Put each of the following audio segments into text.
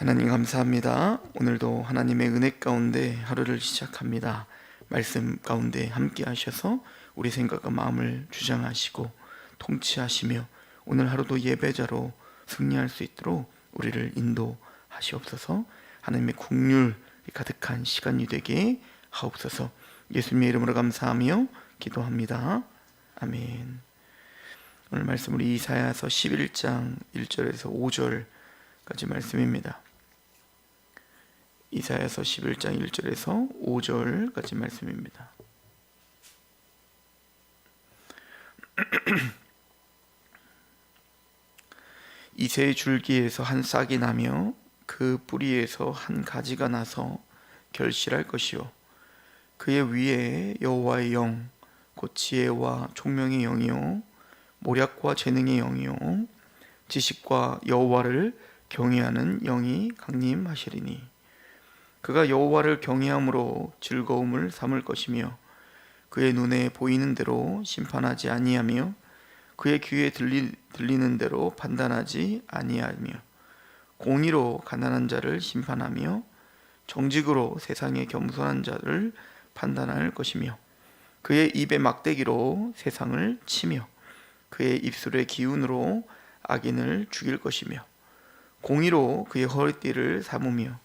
하나님 감사합니다. 오늘도 하나님의 은혜 가운데 하루를 시작합니다. 말씀 가운데 함께 하셔서 우리 생각과 마음을 주장하시고 통치하시며 오늘 하루도 예배자로 승리할 수 있도록 우리를 인도하시옵소서. 하나님의 국률이 가득한 시간이 되게 하옵소서. 예수님의 이름으로 감사하며 기도합니다. 아멘. 오늘 말씀은 이사야서 11장 1절에서 5절까지 말씀입니다. 이사야서 11장 1절에서 5절까지 말씀입니다. 이새의 줄기에서 한 싹이 나며 그 뿌리에서 한 가지가 나서 결실할 것이요 그의 위에 여호와의 영, 곧 지혜와 총명의 영이요 모략과 재능의 영이요 지식과 여호와를 경외하는 영이 강림하시리니 그가 여호와를 경외함으로 즐거움을 삼을 것이며 그의 눈에 보이는 대로 심판하지 아니하며 그의 귀에 들리, 들리는 대로 판단하지 아니하며 공의로 가난한 자를 심판하며 정직으로 세상의 겸손한 자를 판단할 것이며 그의 입의 막대기로 세상을 치며 그의 입술의 기운으로 악인을 죽일 것이며 공의로 그의 허리띠를 삼으며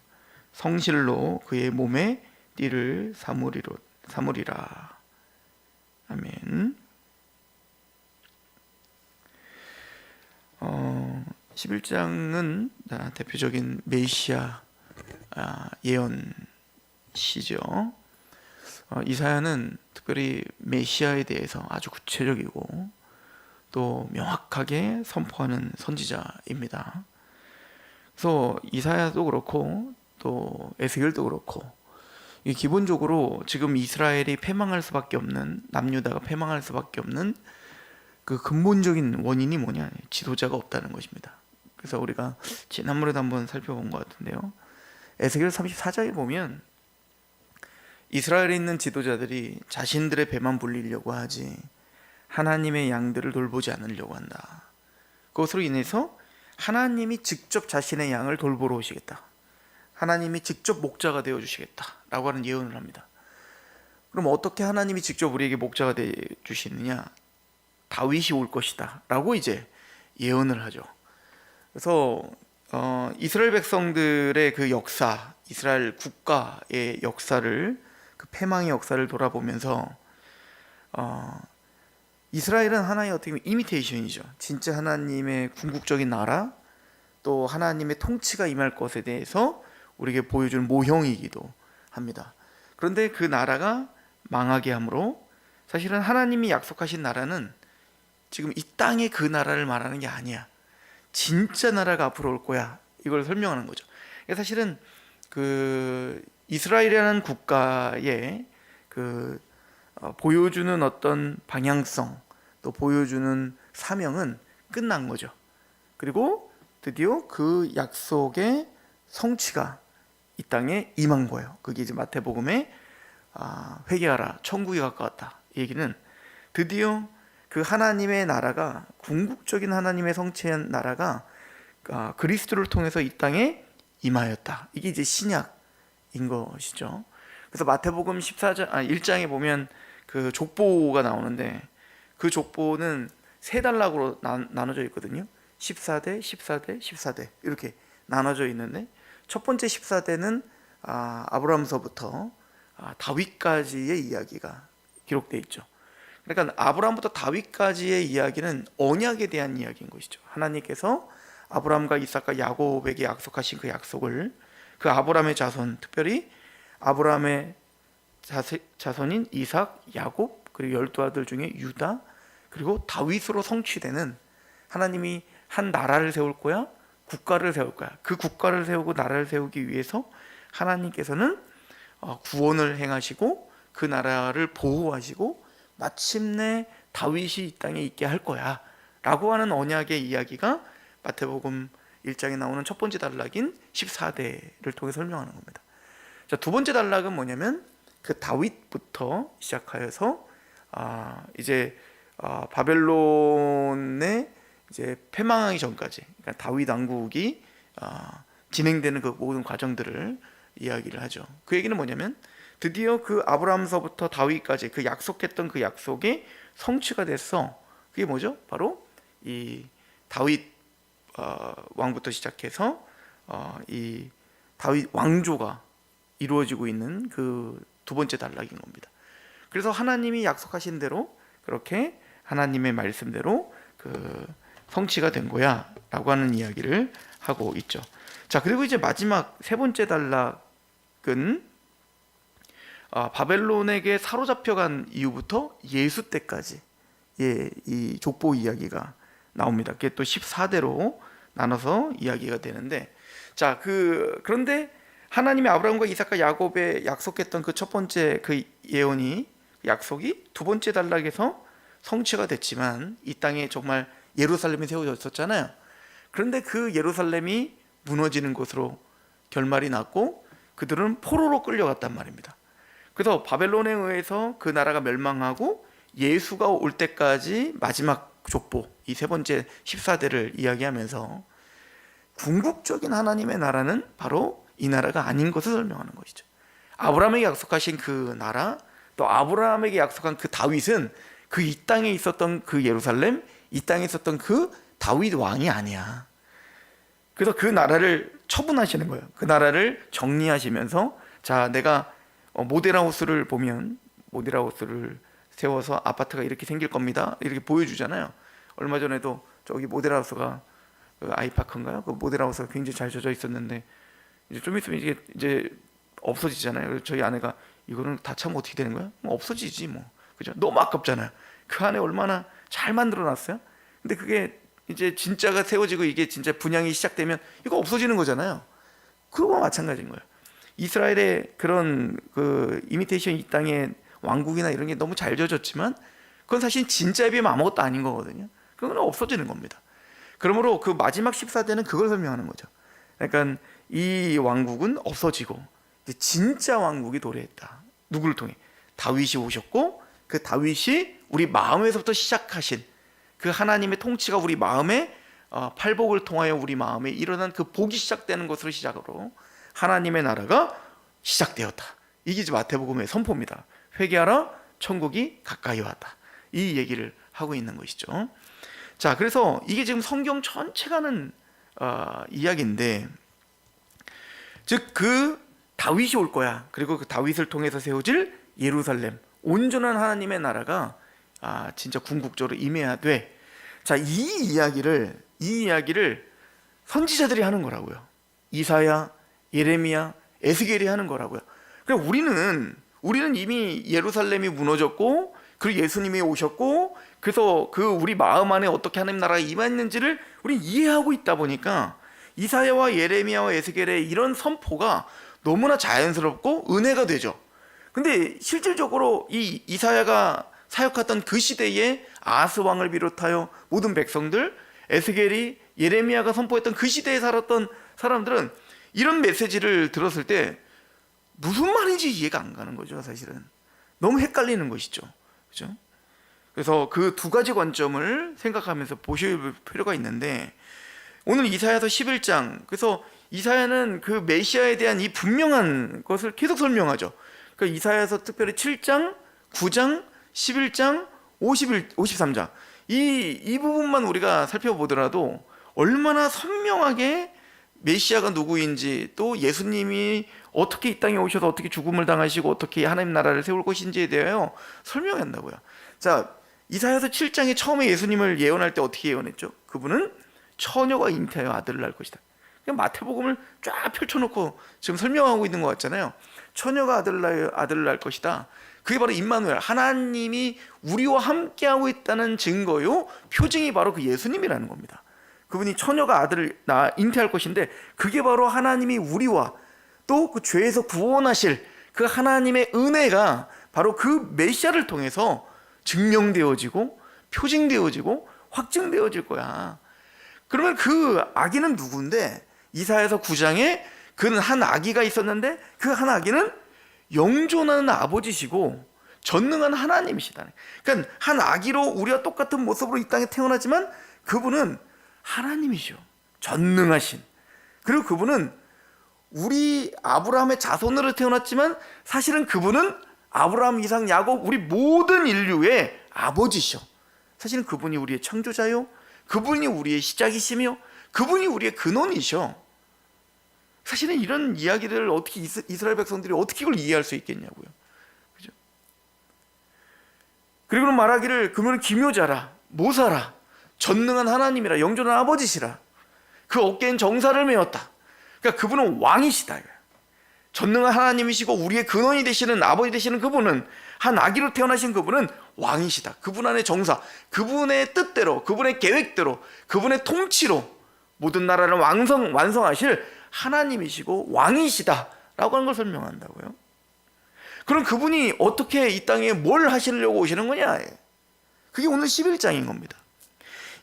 성실로 그의 몸에 띠를 삼으리로 삼으리라. 아멘. 어, 11장은 대표적인 메시아 아, 예언 시죠. 어, 이사야는 특별히 메시아에 대해서 아주 구체적이고 또 명확하게 선포하는 선지자입니다. 그래서 이사야도 그렇고 또 에스겔도 그렇고 이 기본적으로 지금 이스라엘이 패망할 수밖에 없는 남유다가 패망할 수밖에 없는 그 근본적인 원인이 뭐냐 지도자가 없다는 것입니다. 그래서 우리가 지난번에도 한번 살펴본 것 같은데요. 에스겔 34장에 보면 이스라엘에 있는 지도자들이 자신들의 배만 불리려고 하지 하나님의 양들을 돌보지 않으려고 한다. 그것으로 인해서 하나님이 직접 자신의 양을 돌보러 오시겠다. 하나님이 직접 목자가 되어 주시겠다라고 하는 예언을 합니다. 그럼 어떻게 하나님이 직접 우리에게 목자가 되어 주시느냐? 다윗이 올 것이다라고 이제 예언을 하죠. 그래서 어, 이스라엘 백성들의 그 역사, 이스라엘 국가의 역사를 그 패망의 역사를 돌아보면서 어, 이스라엘은 하나의 어떻게 보면 이미테이션이죠. 진짜 하나님의 궁극적인 나라, 또 하나님의 통치가 임할 것에 대해서 우리에게 보여주는 모형이기도 합니다. 그런데 그 나라가 망하게 함으로 사실은 하나님이 약속하신 나라는 지금 이 땅의 그 나라를 말하는 게 아니야. 진짜 나라가 앞으로 올 거야. 이걸 설명하는 거죠. 사실은 그 이스라엘이라는 국가의 그 어, 보여주는 어떤 방향성 또 보여주는 사명은 끝난 거죠. 그리고 드디어 그 약속의 성취가 이 땅에 임한 거예요. 그게 이제 마태복음에 아, 회개하라 천국이 가까웠다. 이 얘기는 드디어 그 하나님의 나라가 궁극적인 하나님의 성취한 나라가 아, 그리스도를 통해서 이 땅에 임하였다. 이게 이제 신약인 것이죠. 그래서 마태복음 14장 아 1장에 보면 그 족보가 나오는데 그 족보는 세 단락으로 나, 나눠져 있거든요. 14대, 14대, 14대 이렇게 나눠져 있는데 첫 번째 14대는 아, 아브라함서부터 아, 다윗까지의 이야기가 기록되어 있죠. 그러니까 아브라함부터 다윗까지의 이야기는 언약에 대한 이야기인 것이죠. 하나님께서 아브라함과 이삭과 야곱에게 약속하신 그 약속을 그 아브라함의 자손, 특별히 아브라함의 자손인 이삭, 야곱 그리고 열두 아들 중에 유다 그리고 다윗으로 성취되는 하나님이 한 나라를 세울 거야, 국가를 세울 거야. 그 국가를 세우고 나라를 세우기 위해서 하나님께서는 어, 구원을 행하시고 그 나라를 보호하시고 마침내 다윗이 이 땅에 있게 할 거야. 라고 하는 언약의 이야기가 마태복음 1장에 나오는 첫 번째 단락인 14대를 통해 설명하는 겁니다. 자, 두 번째 단락은 뭐냐면 그 다윗부터 시작하여서 아, 이제 아, 바벨론의 이제 패망하기 전까지 그러니까 다윗 왕국이 아, 진행되는 그 모든 과정들을 이야기를 하죠. 그 얘기는 뭐냐면 드디어 그 아브라함서부터 다윗까지 그 약속했던 그 약속이 성취가 됐어. 그게 뭐죠? 바로 이 다윗 어, 왕부터 시작해서 어, 이 다윗 왕조가 이루어지고 있는 그 두 번째 단락인 겁니다. 그래서 하나님이 약속하신 대로 그렇게 하나님의 말씀대로 그 성취가 된 거야 라고 하는 이야기를 하고 있죠. 자 그리고 이제 마지막 세 번째 단락은 아, 바벨론에게 사로잡혀간 이후부터 예수 때까지 예, 이 족보 이야기가 나옵니다. 그게 또 14대로 나눠서 이야기가 되는데 자, 그 그런데 하나님이 아브라함과 이삭과 야곱에 약속했던 그 첫 번째 그 예언이 약속이 두 번째 단락에서 성취가 됐지만 이 땅에 정말 예루살렘이 세워졌었잖아요. 그런데 그 예루살렘이 무너지는 곳으로 결말이 났고 그들은 포로로 끌려갔단 말입니다. 그래서 바벨론에 의해서 그 나라가 멸망하고 예수가 올 때까지 마지막 족보 이 세 번째 14대를 이야기하면서 궁극적인 하나님의 나라는 바로 이 나라가 아닌 것을 설명하는 것이죠. 아브라함에게 약속하신 그 나라 또 아브라함에게 약속한 그 다윗은 그 이 땅에 있었던 그 예루살렘 이 땅에 있었던 그 다윗 왕이 아니야. 그래서 그 나라를 처분하시는 거예요. 그 나라를 정리하시면서 자 내가 어, 모델하우스를 보면 모델하우스를 세워서 아파트가 이렇게 생길 겁니다. 이렇게 보여주잖아요. 얼마 전에도 저기 모델하우스가 그 아이파크인가요? 그 모델하우스가 굉장히 잘 져져 있었는데 이제 좀 있으면 이게 이제 없어지잖아요. 그래서 저희 아내가 이거는 다 차면 어떻게 되는 거야? 뭐 없어지지 뭐. 그죠? 너무 아깝잖아요. 그 안에 얼마나 잘 만들어 놨어요? 근데 그게 이제 진짜가 세워지고 이게 진짜 분양이 시작되면 이거 없어지는 거잖아요. 그거와 마찬가지인 거예요. 이스라엘의 그런 그 이미테이션 이 땅의 왕국이나 이런 게 너무 잘 져졌지만 그건 사실 진짜에 비하면 아무것도 아닌 거거든요. 그건 없어지는 겁니다. 그러므로 그 마지막 14대는 그걸 설명하는 거죠. 그러니까 이 왕국은 없어지고 진짜 왕국이 도래했다. 누구를 통해? 다윗이 오셨고 그 다윗이 우리 마음에서부터 시작하신 그 하나님의 통치가 우리 마음에 어, 팔복을 통하여 우리 마음에 일어난 그 복이 시작되는 것으로 시작으로 하나님의 나라가 시작되었다. 이게 마태복음의 선포입니다. 회개하라, 천국이 가까이 왔다. 이 얘기를 하고 있는 것이죠. 자, 그래서 이게 지금 성경 전체가는 어, 이야기인데, 즉 그 다윗이 올 거야. 그리고 그 다윗을 통해서 세워질 예루살렘, 온전한 하나님의 나라가 아, 진짜 궁극적으로 임해야 돼. 자, 이 이야기를 이 이야기를 선지자들이 하는 거라고요. 이사야, 예레미야, 에스겔이 하는 거라고요. 그래 우리는 우리는 이미 예루살렘이 무너졌고 그리고 예수님이 오셨고 그래서 그 우리 마음 안에 어떻게 하나님 나라가 임했는지를 우리 이해하고 있다 보니까 이사야와 예레미야와 에스겔의 이런 선포가 너무나 자연스럽고 은혜가 되죠. 근데 실질적으로 이 이사야가 사역했던 그 시대에 아스 왕을 비롯하여 모든 백성들 에스겔이 예레미야가 선포했던 그 시대에 살았던 사람들은 이런 메시지를 들었을 때 무슨 말인지 이해가 안 가는 거죠, 사실은. 너무 헷갈리는 것이죠. 그죠? 그래서 그 두 가지 관점을 생각하면서 보실 필요가 있는데 오늘 이사야서 11장 그래서 이사야는 그 메시아에 대한 이 분명한 것을 계속 설명하죠. 그 이사야서 특별히 7장, 9장, 11장, 51, 53장 이, 이 부분만 우리가 살펴보더라도 얼마나 선명하게 메시아가 누구인지 또 예수님이 어떻게 이 땅에 오셔서 어떻게 죽음을 당하시고 어떻게 하나님 나라를 세울 것인지에 대하여 설명한다고요. 자, 이사야서 7장에 처음에 예수님을 예언할 때 어떻게 예언했죠? 그분은 처녀가 잉태하여 아들을 낳을 것이다. 마태복음을 쫙 펼쳐놓고 지금 설명하고 있는 것 같잖아요. 처녀가 낳을, 아들을 낳을 것이다. 그게 바로 임마누엘 하나님이 우리와 함께하고 있다는 증거요 표징이 바로 그 예수님이라는 겁니다. 그분이 처녀가 아들을 낳아 잉태할 것인데 그게 바로 하나님이 우리와 또 그 죄에서 구원하실 그 하나님의 은혜가 바로 그 메시아를 통해서 증명되어지고 표징되어지고 확증되어질 거야. 그러면 그 아기는 누구인데 이사야서 9장에 그는 한 아기가 있었는데 그 한 아기는 영존하는 아버지시고 전능한 하나님이시다. 그러니까 한 아기로 우리와 똑같은 모습으로 이 땅에 태어나지만 그분은 하나님이죠. 전능하신. 그리고 그분은 우리 아브라함의 자손으로 태어났지만 사실은 그분은 아브라함, 이삭, 야곱 우리 모든 인류의 아버지셔. 사실은 그분이 우리의 창조자요. 그분이 우리의 시작이시며 그분이 우리의 근원이셔. 사실은 이런 이야기를 어떻게 이스- 이스라엘 백성들이 어떻게 이걸 이해할 수 있겠냐고요. 그죠? 그리고 말하기를 그분은 기묘자라, 모사라, 전능한 하나님이라, 영존한 아버지시라. 그 어깨엔 정사를 메었다. 그러니까 그분은 왕이시다. 전능한 하나님이시고 우리의 근원이 되시는 아버지 되시는 그분은 한 아기로 태어나신 그분은 왕이시다. 그분 안에 정사, 그분의 뜻대로, 그분의 계획대로, 그분의 통치로 모든 나라를 완성 완성하실 하나님이시고 왕이시다라고 하는 걸 설명한다고요. 그럼 그분이 어떻게 이 땅에 뭘 하시려고 오시는 거냐? 그게 오늘 11장인 겁니다.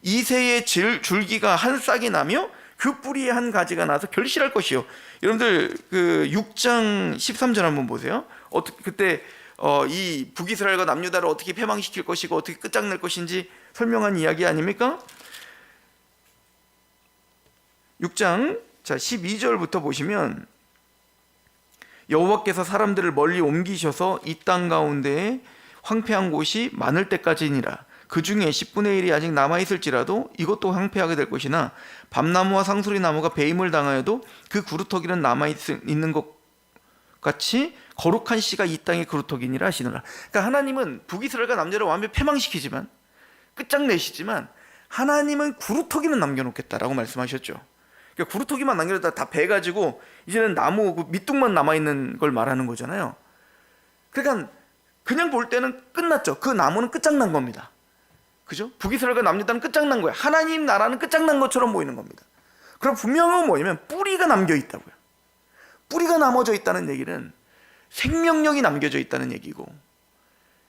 이새의 질- 줄기가 한 싹이 나며 그 뿌리에 한 가지가 나서 결실할 것이요. 여러분들 그 6장 13절 한번 보세요. 어떻게 그때 어, 이 북이스라엘과 남유다를 어떻게 패망시킬 것이고 어떻게 끝장낼 것인지 설명한 이야기 아닙니까? 6장 자 12절부터 보시면 여호와께서 사람들을 멀리 옮기셔서 이 땅 가운데에 황폐한 곳이 많을 때까지니라. 그 중에 10분의 1이 아직 남아 있을지라도 이것도 황폐하게 될 것이나 밤나무와 상수리 나무가 배임을 당하여도 그 구루터기는 남아 있는 것 같이 거룩한 씨가 이 땅의 구루터기니라 하시느라. 그러니까 하나님은 북이스라엘과 남자를 완벽히 패망시키지만 끝장내시지만 하나님은 구루터기는 남겨놓겠다라고 말씀하셨죠. 그러니까 구루터기만 남겨놓다 다 베가지고 이제는 나무 그 밑둥만 남아 있는 걸 말하는 거잖아요. 그러니까 그냥 볼 때는 끝났죠. 그 나무는 끝장난 겁니다. 그죠? 북이스라엘과 남유다는 끝장난 거예요. 하나님 나라는 끝장난 것처럼 보이는 겁니다. 그럼 분명한 뭐냐면 뿌리가 남겨 있다고요. 뿌리가 남아져 있다는 얘기는 생명력이 남겨져 있다는 얘기고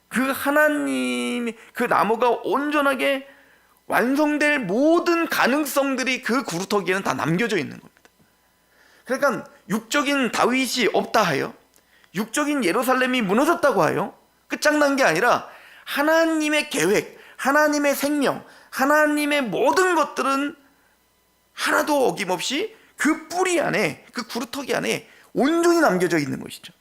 그 하나님이 그 나무가 온전하게 완성될 모든 가능성들이 그 구루터기에는 다 남겨져 있는 겁니다. 그러니까 육적인 다윗이 없다 하여 육적인 예루살렘이 무너졌다고 하여 끝장난 게 아니라 하나님의 계획, 하나님의 생명, 하나님의 모든 것들은 하나도 어김없이 그 뿌리 안에, 그 구루터기 안에 온전히 남겨져 있는 것이죠.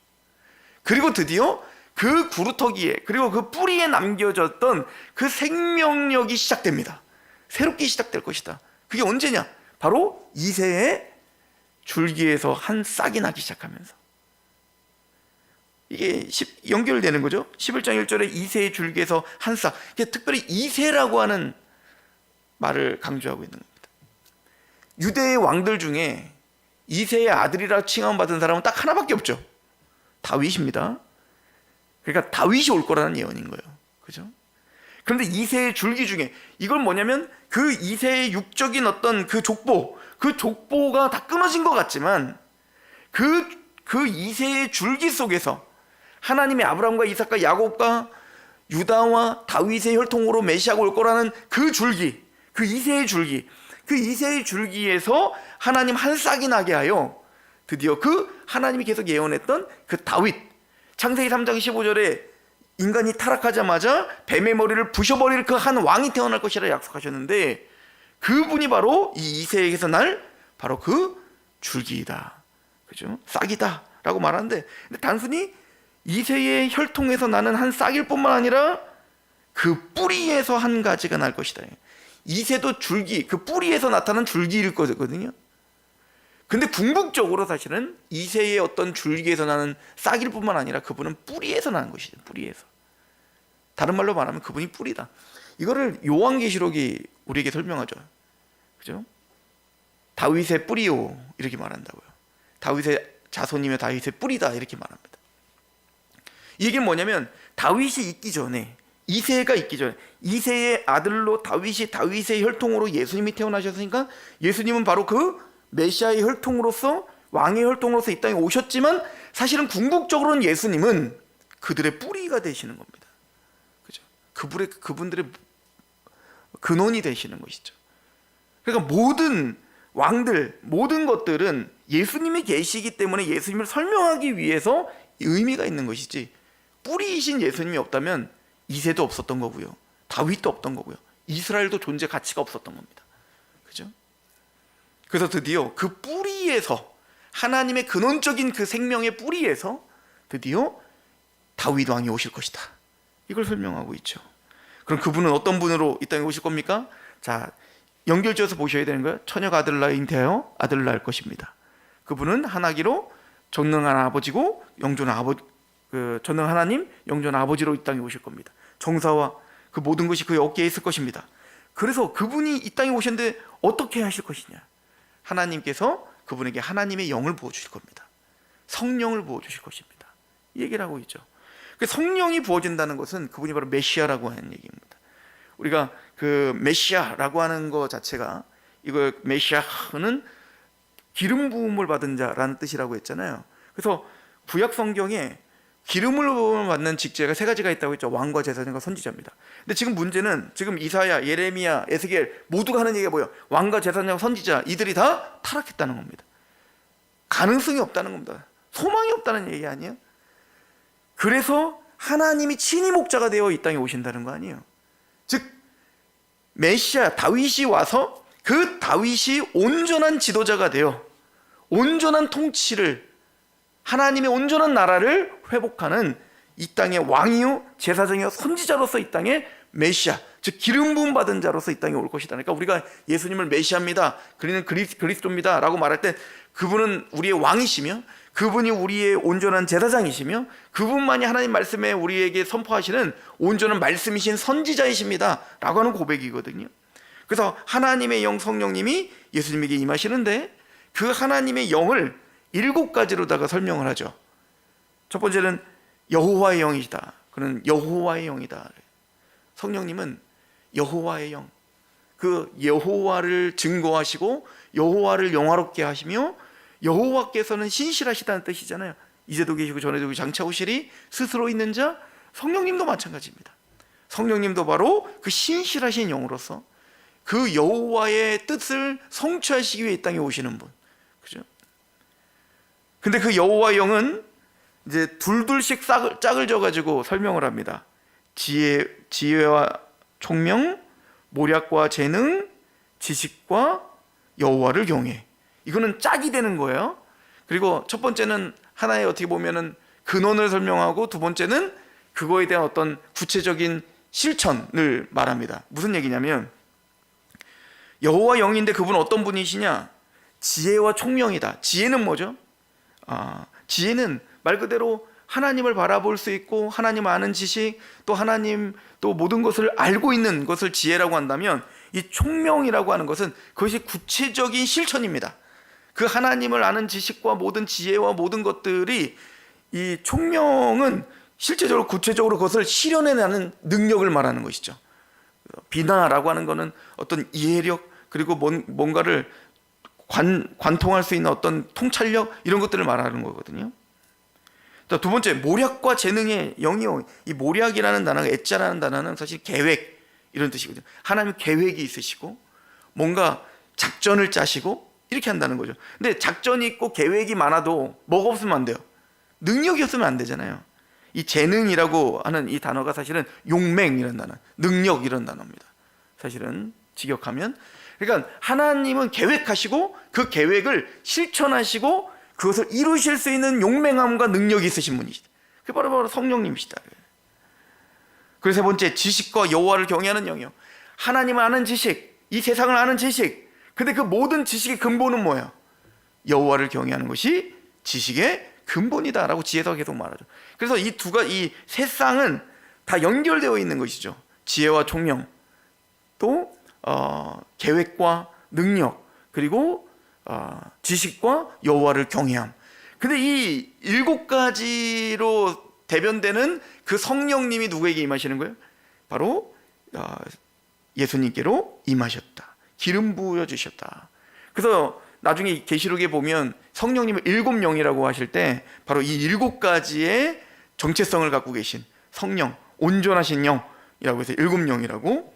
그리고 드디어 그 구루터기에, 그리고 그 뿌리에 남겨졌던 그 생명력이 시작됩니다. 새롭게 시작될 것이다. 그게 언제냐? 바로 이세의 줄기에서 한 싹이 나기 시작하면서. 이게 10, 연결되는 거죠. 11장 1절에 이세의 줄기에서 한 싹. 이게 특별히 이세라고 하는 말을 강조하고 있는 겁니다. 유대의 왕들 중에 이세의 아들이라 칭함받은 사람은 딱 하나밖에 없죠. 다윗입니다. 그러니까 다윗이 올 거라는 예언인 거예요. 그죠? 그런데 이세의 줄기 중에 이걸 뭐냐면 그 이세의 육적인 어떤 그 족보, 그 족보가 다 끊어진 것 같지만 그, 그 이세의 줄기 속에서 하나님의 아브라함과 이삭과 야곱과 유다와 다윗의 혈통으로 메시아가 올 거라는 그 줄기, 그 이세의 줄기, 그 이세의 줄기에서 하나님 한 싹이 나게 하여 드디어 그 하나님이 계속 예언했던 그 다윗 창세기 3장 15절에 인간이 타락하자마자 뱀의 머리를 부셔버릴 그 한 왕이 태어날 것이라 약속하셨는데 그분이 바로 이 이세에게서 날 바로 그 줄기이다. 그죠? 싹이다 라고 말하는데 근데 단순히 이세의 혈통에서 나는 한 싹일 뿐만 아니라 그 뿌리에서 한 가지가 날 것이다. 이세도 줄기, 그 뿌리에서 나타난 줄기일 거거든요. 근데 궁극적으로 사실은 이세의 어떤 줄기에서 나는 싹일 뿐만 아니라 그분은 뿌리에서 나는 것이죠. 뿌리에서. 다른 말로 말하면 그분이 뿌리다. 이거를 요한계시록이 우리에게 설명하죠. 그죠? 다윗의 뿌리요 이렇게 말한다고요. 다윗의 자손이며 다윗의 뿌리다 이렇게 말합니다. 이게 뭐냐면 다윗이 있기 전에 이세가 있기 전에 이세의 아들로 다윗이 다윗의 혈통으로 예수님이 태어나셨으니까 예수님은 바로 그 메시아의 혈통으로서 왕의 혈통으로서 이 땅에 오셨지만 사실은 궁극적으로는 예수님은 그들의 뿌리가 되시는 겁니다. 그죠? 그분의 그분들의 근원이 되시는 것이죠. 그러니까 모든 왕들, 모든 것들은 예수님이 계시기 때문에 예수님을 설명하기 위해서 의미가 있는 것이지 뿌리이신 예수님이 없다면 이세도 없었던 거고요. 다윗도 없던 거고요. 이스라엘도 존재 가치가 없었던 겁니다. 그죠? 그래서 드디어 그 뿌리에서 하나님의 근원적인 그 생명의 뿌리에서 드디어 다윗 왕이 오실 것이다. 이걸 설명하고 있죠. 그럼 그분은 어떤 분으로 이 땅에 오실 겁니까? 자, 연결지어서 보셔야 되는 거예요. 처녀가 아들을 낳아 잉태하여 아들을 낳을 것입니다. 그분은 하나기로 전능한 아버지고 영존한 아버 그 전능 하나님 영존한 아버지로 이 땅에 오실 겁니다. 정사와 그 모든 것이 그의 어깨에 있을 것입니다. 그래서 그분이 이 땅에 오셨는데 어떻게 하실 것이냐? 하나님께서 그분에게 하나님의 영을 부어 주실 겁니다. 성령을 부어 주실 것입니다. 이 얘기를 하고 있죠. 그 성령이 부어진다는 것은 그분이 바로 메시아라고 하는 얘기입니다. 우리가 그 메시아라고 하는 것 자체가 이거 메시아는 기름 부음을 받은 자라는 뜻이라고 했잖아요. 그래서 구약 성경에 기름을 받는 직제가 세 가지가 있다고 했죠. 왕과 제사장과 선지자입니다. 근데 지금 문제는 지금 이사야, 예레미야, 에스겔 모두가 하는 얘기가 뭐예요? 왕과 제사장, 선지자 이들이 다 타락했다는 겁니다. 가능성이 없다는 겁니다. 소망이 없다는 얘기 아니에요? 그래서 하나님이 친히 목자가 되어 이 땅에 오신다는 거 아니에요? 즉 메시아 다윗이 와서 그 다윗이 온전한 지도자가 되어 온전한 통치를 하나님의 온전한 나라를 회복하는 이 땅의 왕이요 제사장이요 선지자로서 이 땅에 메시아 즉 기름 부음 받은 자로서 이 땅에 올 것이다. 그러니까 우리가 예수님을 메시아입니다. 그리는 그리스, 그리스도입니다라고 말할 때 그분은 우리의 왕이시며 그분이 우리의 온전한 제사장이시며 그분만이 하나님 말씀에 우리에게 선포하시는 온전한 말씀이신 선지자이십니다라고 하는 고백이거든요. 그래서 하나님의 영 성령님이 예수님에게 임하시는데 그 하나님의 영을 일곱 가지로다가 설명을 하죠. 첫 번째는 여호와의 영이다. 그는 여호와의 영이다. 성령님은 여호와의 영. 그 여호와를 증거하시고 여호와를 영화롭게 하시며 여호와께서는 신실하시다는 뜻이잖아요. 이제도 계시고 전에도 계시고 장차 오시리 스스로 있는 자 성령님도 마찬가지입니다. 성령님도 바로 그 신실하신 영으로서 그 여호와의 뜻을 성취하시기 위해 이 땅에 오시는 분. 근데 그 여호와 영은 이제 둘둘씩 짝을, 짝을 져 가지고 설명을 합니다. 지혜 지혜와 총명, 모략과 재능, 지식과 여호와를 경외. 이거는 짝이 되는 거예요. 그리고 첫 번째는 하나의 어떻게 보면은 근원을 설명하고 두 번째는 그거에 대한 어떤 구체적인 실천을 말합니다. 무슨 얘기냐면 여호와 영인데 그분 어떤 분이시냐? 지혜와 총명이다. 지혜는 뭐죠? 아, 지혜는 말 그대로 하나님을 바라볼 수 있고 하나님 아는 지식 또 하나님 또 모든 것을 알고 있는 것을 지혜라고 한다면 이 총명이라고 하는 것은 그것이 구체적인 실천입니다. 그 하나님을 아는 지식과 모든 지혜와 모든 것들이 이 총명은 실제적으로 구체적으로 그것을 실현해내는 능력을 말하는 것이죠. 비나라고 하는 것은 어떤 이해력 그리고 뭔, 뭔가를 관, 관통할 수 있는 어떤 통찰력 이런 것들을 말하는 거거든요. 두 번째 모략과 재능의 영이요. 이 모략이라는 단어가 애자라는 단어는 사실 계획 이런 뜻이거든요. 하나님 계획이 있으시고 뭔가 작전을 짜시고 이렇게 한다는 거죠. 근데 작전이 있고 계획이 많아도 뭐가 없으면 안 돼요. 능력이 없으면 안 되잖아요. 이 재능이라고 하는 이 단어가 사실은 용맹이라는 단어, 능력 이런 단어입니다. 사실은 직역하면 그러니까 하나님은 계획하시고 그 계획을 실천하시고 그것을 이루실 수 있는 용맹함과 능력이 있으신 분이시다. 그게 바로 바로 성령님이시다. 그리고 세 번째 지식과 여호와를 경외하는 영이요. 하나님을 아는 지식, 이 세상을 아는 지식. 근데 그 모든 지식의 근본은 뭐예요? 여호와를 경외하는 것이 지식의 근본이다라고 지혜서가 계속 말하죠. 그래서 이 두가 이 세상은 다 연결되어 있는 것이죠. 지혜와 총명, 또 어, 계획과 능력, 그리고 어, 지식과 여호와를 경외함. 근데 이 일곱 가지로 대변되는 그 성령님이 누구에게 임하시는 거예요? 바로 어, 예수님께로 임하셨다. 기름 부어 주셨다. 그래서 나중에 계시록에 보면 성령님을 일곱 영이라고 하실 때 바로 이 일곱 가지의 정체성을 갖고 계신 성령, 온전하신 영이라고 해서 일곱 영이라고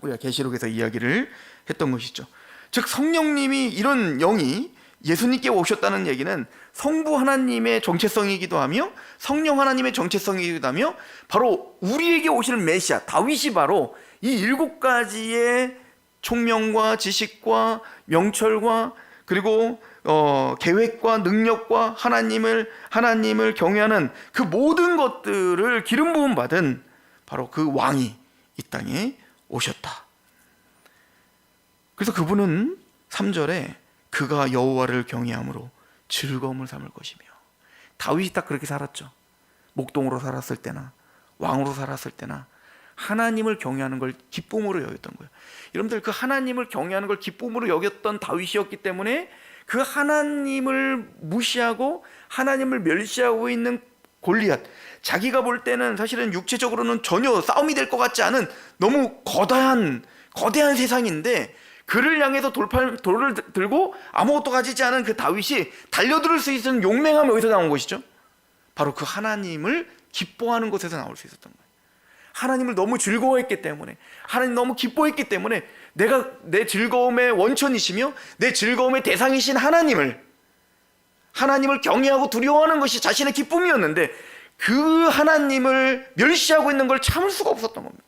우리가 계시록에서 이야기를 했던 것이죠. 즉 성령님이 이런 영이 예수님께 오셨다는 얘기는 성부 하나님의 정체성이기도 하며 성령 하나님의 정체성이기도 하며 바로 우리에게 오시는 메시아 다윗이 바로 이 일곱 가지의 총명과 지식과 명철과 그리고 어, 계획과 능력과 하나님을 하나님을 경외하는 그 모든 것들을 기름 부음 받은 바로 그 왕이 이 땅에 오셨다. 그래서 그분은 3절에 그가 여호와를 경외함으로 즐거움을 삼을 것이며 다윗이 딱 그렇게 살았죠. 목동으로 살았을 때나 왕으로 살았을 때나 하나님을 경외하는 걸 기쁨으로 여겼던 거예요. 여러분들 그 하나님을 경외하는 걸 기쁨으로 여겼던 다윗이었기 때문에 그 하나님을 무시하고 하나님을 멸시하고 있는 골리앗 자기가 볼 때는 사실은 육체적으로는 전혀 싸움이 될 것 같지 않은 너무 거대한 거대한 세상인데 그를 향해서 돌팔 돌을 들- 들고 아무것도 가지지 않은 그 다윗이 달려들 수 있는 용맹함이 어디서 나온 것이죠? 바로 그 하나님을 기뻐하는 곳에서 나올 수 있었던 거예요. 하나님을 너무 즐거워했기 때문에 하나님 너무 기뻐했기 때문에 내가 내 즐거움의 원천이시며 내 즐거움의 대상이신 하나님을 하나님을 경외하고 두려워하는 것이 자신의 기쁨이었는데 그 하나님을 멸시하고 있는 걸 참을 수가 없었던 겁니다.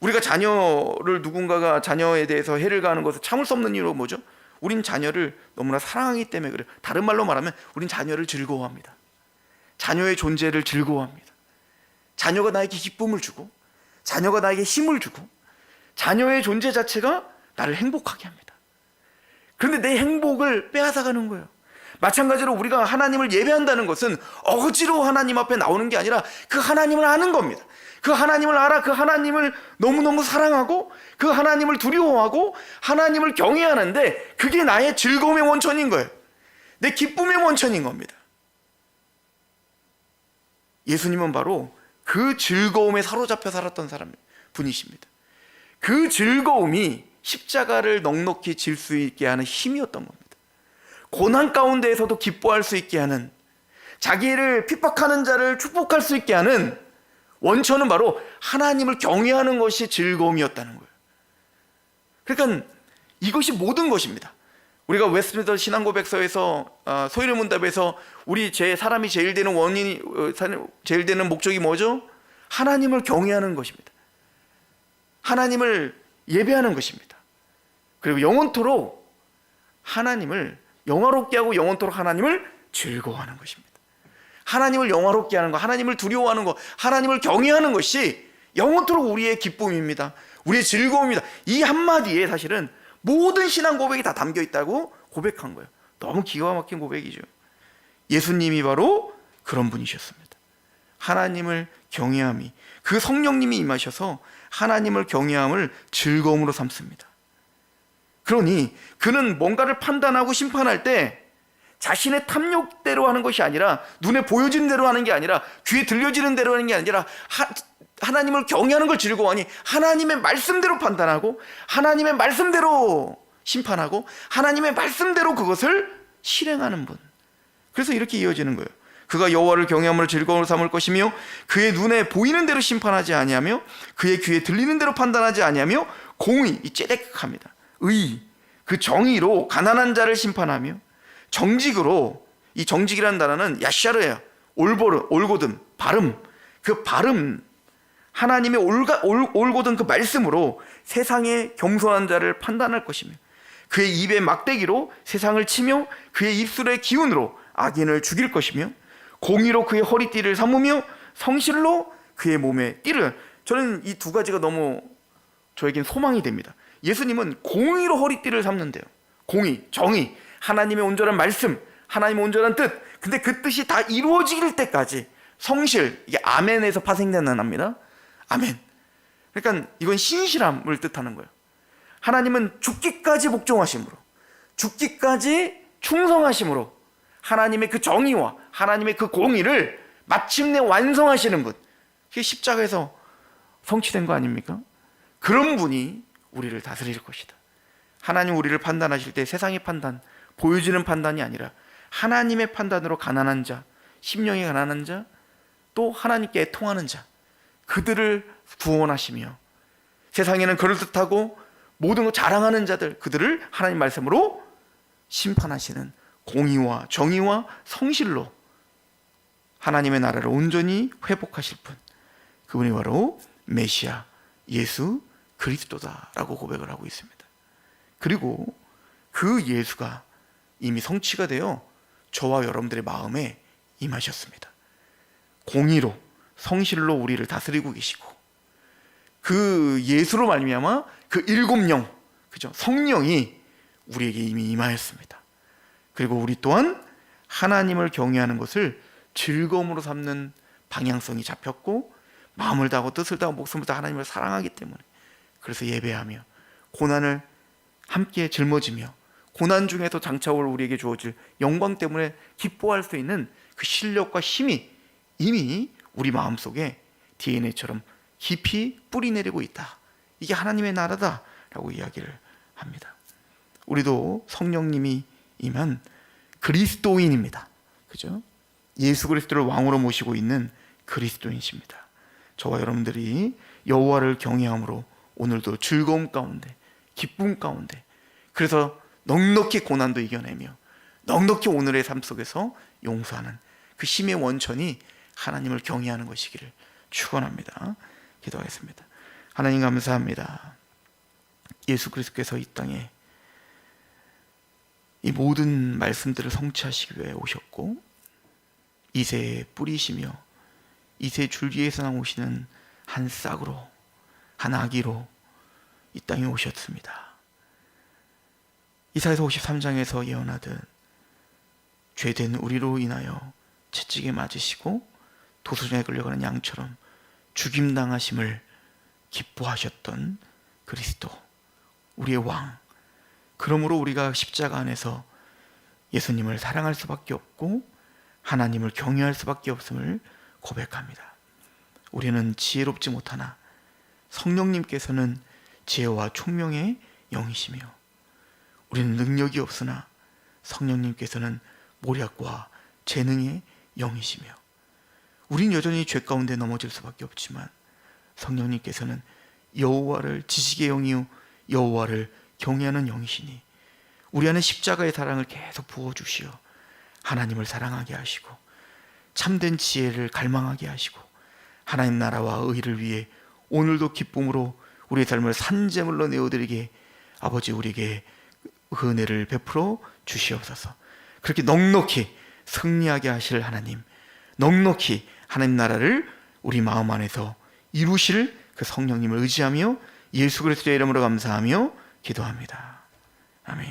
우리가 자녀를 누군가가 자녀에 대해서 해를 가하는 것을 참을 수 없는 이유가 뭐죠? 우린 자녀를 너무나 사랑하기 때문에 그래요. 다른 말로 말하면 우린 자녀를 즐거워합니다. 자녀의 존재를 즐거워합니다. 자녀가 나에게 기쁨을 주고 자녀가 나에게 힘을 주고 자녀의 존재 자체가 나를 행복하게 합니다. 그런데 내 행복을 빼앗아가는 거예요. 마찬가지로 우리가 하나님을 예배한다는 것은 억지로 하나님 앞에 나오는 게 아니라 그 하나님을 아는 겁니다. 그 하나님을 알아 그 하나님을 너무너무 사랑하고 그 하나님을 두려워하고 하나님을 경외하는데 그게 나의 즐거움의 원천인 거예요. 내 기쁨의 원천인 겁니다. 예수님은 바로 그 즐거움에 사로잡혀 살았던 사람 분이십니다. 그 즐거움이 십자가를 넉넉히 질 수 있게 하는 힘이었던 겁니다. 고난 가운데에서도 기뻐할 수 있게 하는 자기를 핍박하는 자를 축복할 수 있게 하는 원천은 바로 하나님을 경외하는 것이 즐거움이었다는 거예요. 그러니까 이것이 모든 것입니다. 우리가 웨스트민스터 신앙 고백서에서 어, 소유의 문답에서 우리 제 사람이 제일 되는 원인이 어, 사- 제일 되는 목적이 뭐죠? 하나님을 경외하는 것입니다. 하나님을 예배하는 것입니다. 그리고 영원토록 하나님을 영화롭게 하고 영원토록 하나님을 즐거워하는 것입니다. 하나님을 영화롭게 하는 것, 하나님을 두려워하는 것, 하나님을 경외하는 것이 영원토록 우리의 기쁨입니다. 우리의 즐거움입니다. 이 한마디에 사실은 모든 신앙 고백이 다 담겨 있다고 고백한 거예요. 너무 기가 막힌 고백이죠. 예수님이 바로 그런 분이셨습니다. 하나님을 경외함이 그 성령님이 임하셔서 하나님을 경외함을 즐거움으로 삼습니다. 그러니 그는 뭔가를 판단하고 심판할 때 자신의 탐욕대로 하는 것이 아니라 눈에 보여지는 대로 하는 게 아니라 귀에 들려지는 대로 하는 게 아니라 하, 하나님을 경외하는 걸 즐거워하니 하나님의 말씀대로 판단하고 하나님의 말씀대로 심판하고 하나님의 말씀대로 그것을 실행하는 분. 그래서 이렇게 이어지는 거예요. 그가 여호와를 경외함을 즐거움으로 삼을 것이며 그의 눈에 보이는 대로 심판하지 아니하며 그의 귀에 들리는 대로 판단하지 아니하며 공의 이 째렉합니다. 의, 그 정의로 가난한 자를 심판하며 정직으로 이 정직이라는 단어는 야샤르예요. 올보르, 올고듬, 발음. 그 발음 하나님의 올가, 올, 올고든 그 말씀으로 세상의 겸손한 자를 판단할 것이며 그의 입의 막대기로 세상을 치며 그의 입술의 기운으로 악인을 죽일 것이며 공의로 그의 허리띠를 삼으며 성실로 그의 몸에 띠를 저는 이 두 가지가 너무 저에겐 소망이 됩니다. 예수님은 공의로 허리띠를 삼는데요. 공의, 정의, 하나님의 온전한 말씀, 하나님의 온전한 뜻. 근데 그 뜻이 다 이루어질 때까지 성실, 이게 아멘에서 파생된 단어입니다. 아멘. 그러니까 이건 신실함을 뜻하는 거예요. 하나님은 죽기까지 복종하심으로, 죽기까지 충성하심으로 하나님의 그 정의와 하나님의 그 공의를 마침내 완성하시는 분. 그게 십자가에서 성취된 거 아닙니까? 그런 분이 우리를 다스릴 것이다. 하나님 우리를 판단하실 때 세상의 판단, 보여지는 판단이 아니라 하나님의 판단으로 가난한 자, 심령이 가난한 자, 또 하나님께 애통하는 자, 그들을 구원하시며 세상에는 그럴듯하고 모든 것 자랑하는 자들, 그들을 하나님 말씀으로 심판하시는 공의와 정의와 성실로 하나님의 나라를 온전히 회복하실 분. 그분이 바로 메시아 예수 그리스도다라고 고백을 하고 있습니다. 그리고 그 예수가 이미 성취가 되어 저와 여러분들의 마음에 임하셨습니다. 공의로 성실로 우리를 다스리고 계시고 그 예수로 말미암아 그 일곱 영 그죠 성령이 우리에게 이미 임하였습니다. 그리고 우리 또한 하나님을 경외하는 것을 즐거움으로 삼는 방향성이 잡혔고 마음을 다하고 뜻을 다하고 목숨을 다하고 하나님을 사랑하기 때문에 그래서 예배하며 고난을 함께 짊어지며 고난 중에서 장차 올 우리에게 주어질 영광 때문에 기뻐할 수 있는 그 실력과 힘이 이미 우리 마음속에 DNA처럼 깊이 뿌리 내리고 있다. 이게 하나님의 나라다라고 이야기를 합니다. 우리도 성령님이 임한 그리스도인입니다. 그죠? 예수 그리스도를 왕으로 모시고 있는 그리스도인이십니다. 저와 여러분들이 여호와를 경외함으로 오늘도 즐거움 가운데 기쁨 가운데 그래서 넉넉히 고난도 이겨내며 넉넉히 오늘의 삶 속에서 용서하는 그 힘의 원천이 하나님을 경외하는 것이기를 축원합니다. 기도하겠습니다. 하나님 감사합니다. 예수 그리스도께서 이 땅에 이 모든 말씀들을 성취하시기 위해 오셨고 이새에 뿌리시며 이새 줄기에서 나오시는 한 싹으로 한 아기로 이 땅에 오셨습니다. 이사에서 53장에서 예언하듯 죄된 우리로 인하여 채찍에 맞으시고 도수전에 끌려가는 양처럼 죽임 당하심을 기뻐하셨던 그리스도 우리의 왕 그러므로 우리가 십자가 안에서 예수님을 사랑할 수밖에 없고 하나님을 경외할 수밖에 없음을 고백합니다. 우리는 지혜롭지 못하나 성령님께서는 지혜와 총명의 영이시며 우리는 능력이 없으나 성령님께서는 모략과 재능의 영이시며 우린 여전히 죄 가운데 넘어질 수밖에 없지만 성령님께서는 여호와를 지식의 영이요 여호와를 경외하는 영이시니 우리 안에 십자가의 사랑을 계속 부어 주시어 하나님을 사랑하게 하시고 참된 지혜를 갈망하게 하시고 하나님 나라와 의를 위해 오늘도 기쁨으로 우리의 삶을 산재물로 내어드리게 아버지 우리에게 그 은혜를 베풀어 주시옵소서. 그렇게 넉넉히 승리하게 하실 하나님, 넉넉히 하나님 나라를 우리 마음 안에서 이루실 그 성령님을 의지하며 예수 그리스도의 이름으로 감사하며 기도합니다. 아멘.